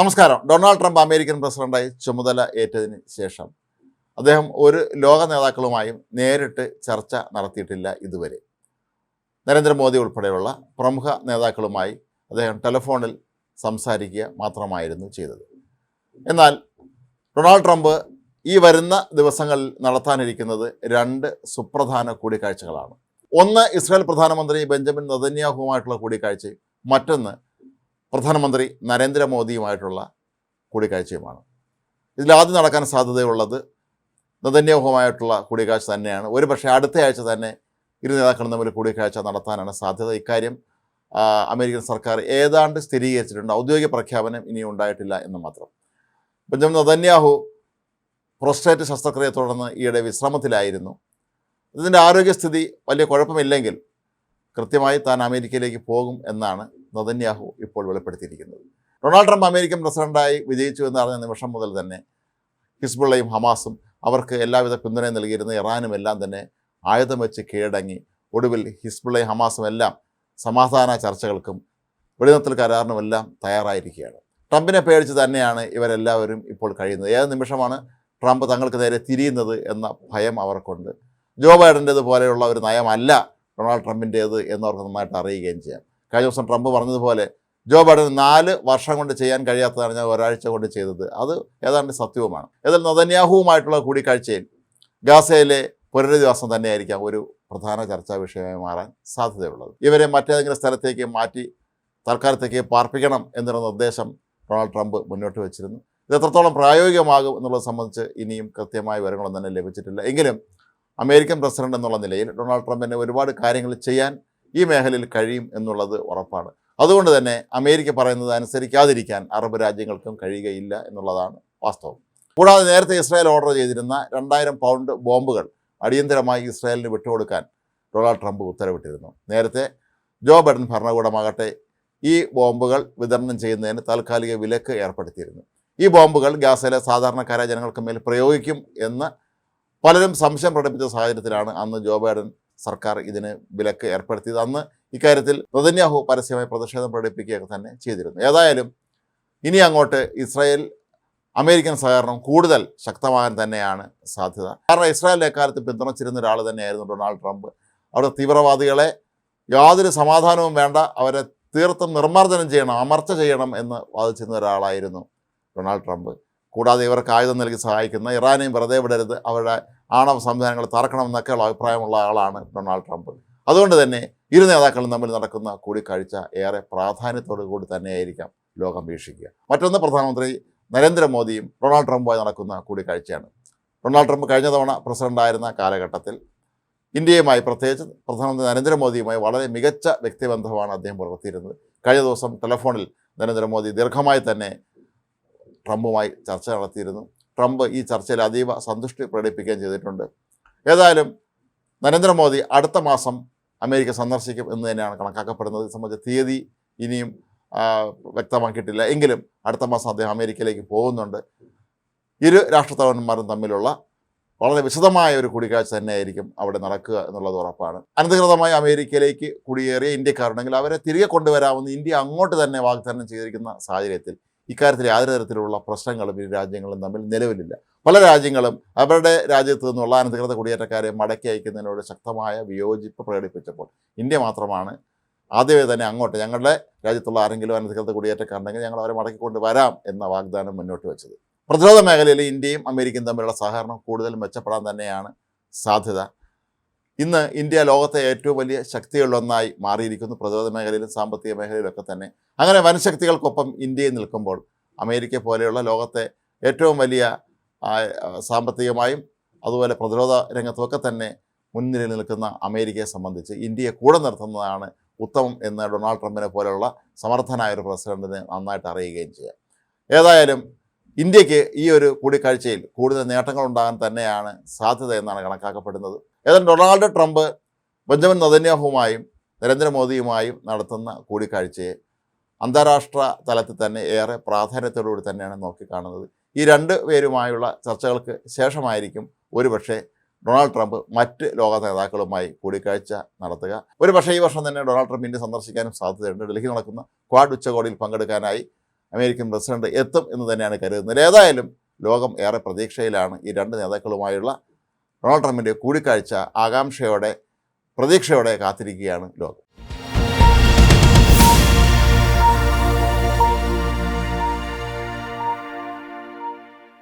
നമസ്കാരം. Donald Trump American പ്രസിഡന്റായി ചുമതല ഏറ്റതിന് ശേഷം. അദ്ദേഹം ഒരു ലോക നേതാക്കളുമായും നേരിട്ട് ചർച്ച നടത്തിയിട്ടില്ല ഇതുവരെ. നരേന്ദ്രമോദി ഉൾപ്പെടെയുള്ള പ്രമുഖ നേതാക്കളുമായി അദ്ദേഹം ടെലിഫോണിൽ സംസാരിക്കുക മാത്രമായിരുന്നു ചെയ്തത്. എന്നാൽ ഡൊണാൾഡ് ട്രംപ് ഈ വരുന്ന ദിവസങ്ങളിൽ നടത്താനിരിക്കുന്നത് രണ്ട് സുപ്രധാന കൂടിക്കാഴ്ചകളാണ്. ഒന്ന് ഇസ്രായേൽ പ്രധാനമന്ത്രി ബെഞ്ചമിൻ നദന്യാഹുമായിട്ടുള്ള കൂടിക്കാഴ്ചയും മറ്റൊന്ന് പ്രധാനമന്ത്രി നരേന്ദ്രമോദിയുമായിട്ടുള്ള കൂടിക്കാഴ്ചയുമാണ്. ഇതിലാദ്യം നടക്കാൻ സാധ്യതയുള്ളത് നദന്യാഹുമായിട്ടുള്ള കൂടിക്കാഴ്ച തന്നെയാണ്. ഒരു പക്ഷേ അടുത്ത ആഴ്ച തന്നെ ഇരു നേതാക്കളും തമ്മിൽ കൂടിക്കാഴ്ച നടത്താനാണ് സാധ്യത. ഇക്കാര്യം അമേരിക്കൻ സർക്കാർ ഏതാണ്ട് സ്ഥിരീകരിച്ചിട്ടുണ്ട്. ഔദ്യോഗിക പ്രഖ്യാപനം ഇനി ഉണ്ടായിട്ടില്ല എന്ന് മാത്രം. ബെഞ്ചമിൻ നതന്യാഹു പ്രോസ്റ്റേറ്റ് ശസ്ത്രക്രിയയെ തുടർന്ന് ഈയിടെ വിശ്രമത്തിലായിരുന്നു. ഇതിന്റെ ആരോഗ്യസ്ഥിതി വലിയ കുഴപ്പമില്ലെങ്കിൽ കൃത്യമായി താൻ അമേരിക്കയിലേക്ക് പോകും എന്നാണ് നദന്യാഹു ഇപ്പോൾ വെളിപ്പെടുത്തിയിരിക്കുന്നത്. ഡൊണാൾഡ് ട്രംപ് അമേരിക്കൻ പ്രസിഡന്റായി വിജയിച്ചു എന്ന് അറിഞ്ഞ നിമിഷം മുതൽ തന്നെ ഹിസ്ബുള്ളയും ഹമാസും അവർക്ക് എല്ലാവിധ പിന്തുണയും നൽകിയിരുന്ന ഇറാനും എല്ലാം തന്നെ ആയുധം വെച്ച് കീഴടങ്ങി. ഒടുവിൽ ഹിസ്ബുള്ളയും ഹമാസും എല്ലാം സമാധാന ചർച്ചകൾക്കും വെടിനിർത്തൽ കരാറിനുമെല്ലാം തയ്യാറായിരിക്കുകയാണ്. ട്രംപിനെ പേടിച്ച് തന്നെയാണ് ഇവരെല്ലാവരും ഇപ്പോൾ കഴിയുന്നത്. ഏത് നിമിഷമാണ് ട്രംപ് തങ്ങൾക്ക് നേരെ തിരിയുന്നത് എന്ന ഭയം അവർക്കുണ്ട്. ജോ ബൈഡന്റേത് പോലെയുള്ള ഒരു നയമല്ല ഡൊണാൾഡ് ട്രംപിന്റേത് എന്നവർക്ക് നന്നായിട്ട് അറിയുകയും ചെയ്യാം. കഴിഞ്ഞ ദിവസം ട്രംപ് പറഞ്ഞതുപോലെ ജോ ബൈഡൻ നാല് വർഷം കൊണ്ട് ചെയ്യാൻ കഴിയാത്തതാണ് ഞാൻ ഒരാഴ്ച കൊണ്ട് ചെയ്തത്. അത് ഏതാണ്ട് സത്യവുമാണ്. ഏതായാലും നദന്യാഹുവുമായിട്ടുള്ള കൂടിക്കാഴ്ചയിൽ ഗാസയിലെ പുനരധിവാസം തന്നെയായിരിക്കാം ഒരു പ്രധാന ചർച്ചാ വിഷയമായി മാറാൻ സാധ്യതയുള്ളത്. ഇവരെ മറ്റേതെങ്കിലും സ്ഥലത്തേക്ക് മാറ്റി തൽക്കാലത്തേക്ക് പാർപ്പിക്കണം എന്നൊരു നിർദ്ദേശം ഡൊണാൾഡ് ട്രംപ് മുന്നോട്ട് വെച്ചിരുന്നു. ഇത് എത്രത്തോളം പ്രായോഗികമാകും എന്നുള്ളത് സംബന്ധിച്ച് ഇനിയും കൃത്യമായ വിവരങ്ങളൊന്നും തന്നെ ലഭിച്ചിട്ടില്ല. എങ്കിലും അമേരിക്കൻ പ്രസിഡന്റ് എന്നുള്ള നിലയിൽ ഡൊണാൾഡ് ട്രംപിന് ഒരുപാട് കാര്യങ്ങൾ ചെയ്യാൻ ഈ മേഖലയിൽ കഴിയും എന്നുള്ളത് ഉറപ്പാണ്. അതുകൊണ്ട് തന്നെ അമേരിക്ക പറയുന്നത് അനുസരിക്കാതിരിക്കാൻ അറബ് രാജ്യങ്ങൾക്കും കഴിയുകയില്ല എന്നുള്ളതാണ് വാസ്തവം. കൂടാതെ നേരത്തെ ഇസ്രായേൽ ഓർഡർ ചെയ്തിരുന്ന രണ്ടായിരം പൗണ്ട് ബോംബുകൾ അടിയന്തരമായി ഇസ്രായേലിന് വിട്ടുകൊടുക്കാൻ ഡൊണാൾഡ് ട്രംപ് ഉത്തരവിട്ടിരുന്നു. നേരത്തെ ജോ ബൈഡൻ ഭരണകൂടമാകട്ടെ ഈ ബോംബുകൾ വിതരണം ചെയ്യുന്നതിന് താൽക്കാലിക വിലക്ക് ഏർപ്പെടുത്തിയിരുന്നു. ഈ ബോംബുകൾ ഗാസയിലെ സാധാരണക്കാരായ ജനങ്ങൾക്ക് മേൽ പ്രയോഗിക്കും എന്ന് പലരും സംശയം പ്രകടിപ്പിച്ച സാഹചര്യത്തിലാണ് അന്ന് ജോ ബൈഡൻ സർക്കാർ ഇതിന് വിലക്ക് ഏർപ്പെടുത്തിയത് അന്ന് ഇക്കാര്യത്തിൽ നദന്യാഹു പരസ്യമായി പ്രതിഷേധം പ്രകടിപ്പിക്കുകയൊക്കെ തന്നെ ചെയ്തിരുന്നു. ഏതായാലും ഇനി അങ്ങോട്ട് ഇസ്രായേൽ അമേരിക്കൻ സഹകരണം കൂടുതൽ ശക്തമാകാൻ തന്നെയാണ് സാധ്യത. കാരണം ഇസ്രായേലിന്റെ എക്കാലത്ത് പിന്തുണച്ചിരുന്ന ഒരാൾ തന്നെയായിരുന്നു ഡൊണാൾഡ് ട്രംപ്. അവിടെ തീവ്രവാദികളെ യാതൊരു സമാധാനവും വേണ്ട അവരെ തീർത്തും നിർമ്മാർജനം ചെയ്യണം അമർച്ച ചെയ്യണം എന്ന് വാദിച്ചിരുന്ന ഒരാളായിരുന്നു ഡൊണാൾഡ് ട്രംപ്. കൂടാതെ ഇവർക്ക് ആയുധം നൽകി സഹായിക്കുന്ന ഇറാനെയും വെറുതെ വിടരുത് അവരുടെ ആണവ സംവിധാനങ്ങൾ തറക്കണമെന്നൊക്കെയുള്ള അഭിപ്രായമുള്ള ആളാണ് ഡൊണാൾഡ് ട്രംപ്. അതുകൊണ്ട് തന്നെ ഇരു നേതാക്കളും തമ്മിൽ നടക്കുന്ന കൂടിക്കാഴ്ച ഏറെ പ്രാധാന്യത്തോടു കൂടി തന്നെയായിരിക്കാം ലോകം വീക്ഷിക്കുക. മറ്റൊന്ന് പ്രധാനമന്ത്രി നരേന്ദ്രമോദിയും ഡൊണാൾഡ് ട്രംപുമായി നടക്കുന്ന കൂടിക്കാഴ്ചയാണ്. ഡൊണാൾഡ് ട്രംപ് കഴിഞ്ഞ തവണ പ്രസിഡന്റായിരുന്ന കാലഘട്ടത്തിൽ ഇന്ത്യയുമായി പ്രത്യേകിച്ച് പ്രധാനമന്ത്രി നരേന്ദ്രമോദിയുമായി വളരെ മികച്ച വ്യക്തിബന്ധമാണ് അദ്ദേഹം പുലർത്തിയിരുന്നത്. കഴിഞ്ഞ ദിവസം ടെലഫോണിൽ നരേന്ദ്രമോദി ദീർഘമായി തന്നെ ട്രംപുമായി ചർച്ച നടത്തിയിരുന്നു. ട്രംപ് ഈ ചർച്ചയിൽ അതീവ സന്തുഷ്ടി പ്രകടിപ്പിക്കുകയും ചെയ്തിട്ടുണ്ട്. ഏതായാലും നരേന്ദ്രമോദി അടുത്ത മാസം അമേരിക്ക സന്ദർശിക്കും എന്ന് തന്നെയാണ് കണക്കാക്കപ്പെടുന്നത്. ഇത് സംബന്ധിച്ച തീയതി ഇനിയും വ്യക്തമാക്കിയിട്ടില്ല. എങ്കിലും അടുത്ത മാസം അദ്ദേഹം അമേരിക്കയിലേക്ക് പോകുന്നുണ്ട്. ഇരു രാഷ്ട്രത്തലവന്മാരും തമ്മിലുള്ള വളരെ വിശദമായ ഒരു കൂടിക്കാഴ്ച തന്നെയായിരിക്കും അവിടെ നടക്കുക എന്നുള്ളത് ഉറപ്പാണ്. അനധികൃതമായി അമേരിക്കയിലേക്ക് കുടിയേറിയ ഇന്ത്യക്കാരുണ്ടെങ്കിൽ അവരെ തിരികെ കൊണ്ടുവരാമെന്ന് ഇന്ത്യ അങ്ങോട്ട് തന്നെ വാഗ്ദാനം ചെയ്തിരിക്കുന്ന സാഹചര്യത്തിൽ ഇക്കാര്യത്തിൽ യാതൊരു തരത്തിലുള്ള പ്രശ്നങ്ങളും ഇരു രാജ്യങ്ങളും തമ്മിൽ നിലവിലില്ല. പല രാജ്യങ്ങളും അവരുടെ രാജ്യത്തു നിന്നുള്ള അനധികൃത കുടിയേറ്റക്കാരെ മടക്കി അയക്കുന്നതിനോട് ശക്തമായ വിയോജിപ്പ് പ്രകടിപ്പിച്ചപ്പോൾ ഇന്ത്യ മാത്രമാണ് ആദ്യമേ തന്നെ അങ്ങോട്ട് ഞങ്ങളുടെ രാജ്യത്തുള്ള ആരെങ്കിലും അനധികൃത കുടിയേറ്റക്കാരുണ്ടെങ്കിൽ ഞങ്ങൾ അവരെ മടക്കിക്കൊണ്ട് വരാം എന്ന വാഗ്ദാനം മുന്നോട്ട് വെച്ചത്. പ്രതിരോധ മേഖലയിൽ ഇന്ത്യയും അമേരിക്കയും തമ്മിലുള്ള സഹകരണം കൂടുതൽ മെച്ചപ്പെടാൻ തന്നെയാണ് സാധ്യത. ഇന്ന് ഇന്ത്യ ലോകത്തെ ഏറ്റവും വലിയ ശക്തികളിലൊന്നായി മാറിയിരിക്കുന്നു. പ്രതിരോധ മേഖലയിലും സാമ്പത്തിക മേഖലയിലൊക്കെ തന്നെ. അങ്ങനെ വനശക്തികൾക്കൊപ്പം ഇന്ത്യയിൽ നിൽക്കുമ്പോൾ അമേരിക്ക പോലെയുള്ള ലോകത്തെ ഏറ്റവും വലിയ സാമ്പത്തികമായും അതുപോലെ പ്രതിരോധ രംഗത്തുമൊക്കെ തന്നെ മുൻനിരയിൽ നിൽക്കുന്ന അമേരിക്കയെ സംബന്ധിച്ച് ഇന്ത്യയെ കൂടെ നിർത്തുന്നതാണ് ഉത്തമം എന്ന് ഡൊണാൾഡ് ട്രംപിനെ പോലെയുള്ള സമർത്ഥനായ ഒരു പ്രസിഡന്റിനെ നന്നായിട്ട് അറിയുകയും ചെയ്യാം. ഏതായാലും ഇന്ത്യയ്ക്ക് ഈ ഒരു കൂടിക്കാഴ്ചയിൽ കൂടുതൽ നേട്ടങ്ങൾ ഉണ്ടാകാൻ തന്നെയാണ് സാധ്യത എന്നാണ് കണക്കാക്കപ്പെടുന്നത്. ഏതായാലും ഡൊണാൾഡ് ട്രംപ് ബെഞ്ചമിൻ നദന്യാഹുമായും നരേന്ദ്രമോദിയുമായും നടത്തുന്ന കൂടിക്കാഴ്ചയെ അന്താരാഷ്ട്ര തലത്തിൽ തന്നെ ഏറെ പ്രാധാന്യത്തോടുകൂടി തന്നെയാണ് നോക്കിക്കാണുന്നത്. ഈ രണ്ട് പേരുമായുള്ള ചർച്ചകൾക്ക് ശേഷമായിരിക്കും ഒരുപക്ഷെ ഡൊണാൾഡ് ട്രംപ് മറ്റ് ലോക നേതാക്കളുമായി കൂടിക്കാഴ്ച നടത്തുക. ഒരുപക്ഷെ ഈ വർഷം തന്നെ ഡൊണാൾഡ് ട്രംപ് ഇന്ത്യ സന്ദർശിക്കാനും സാധ്യതയുണ്ട്. ഡൽഹി നടക്കുന്ന ക്വാഡ് ഉച്ചകോടിയിൽ പങ്കെടുക്കാനായി അമേരിക്കൻ പ്രസിഡന്റ് എത്തും എന്ന് തന്നെയാണ് കരുതുന്നത്. ഏതായാലും ലോകം ഏറെ പ്രതീക്ഷയിലാണ് ഈ രണ്ട് നേതാക്കളുമായുള്ള ഡൊണാൾഡ് ട്രംപിന്റെ കൂടിക്കാഴ്ച ആകാംക്ഷയോടെ പ്രതീക്ഷയോടെ കാത്തിരിക്കുകയാണ് ലോകം.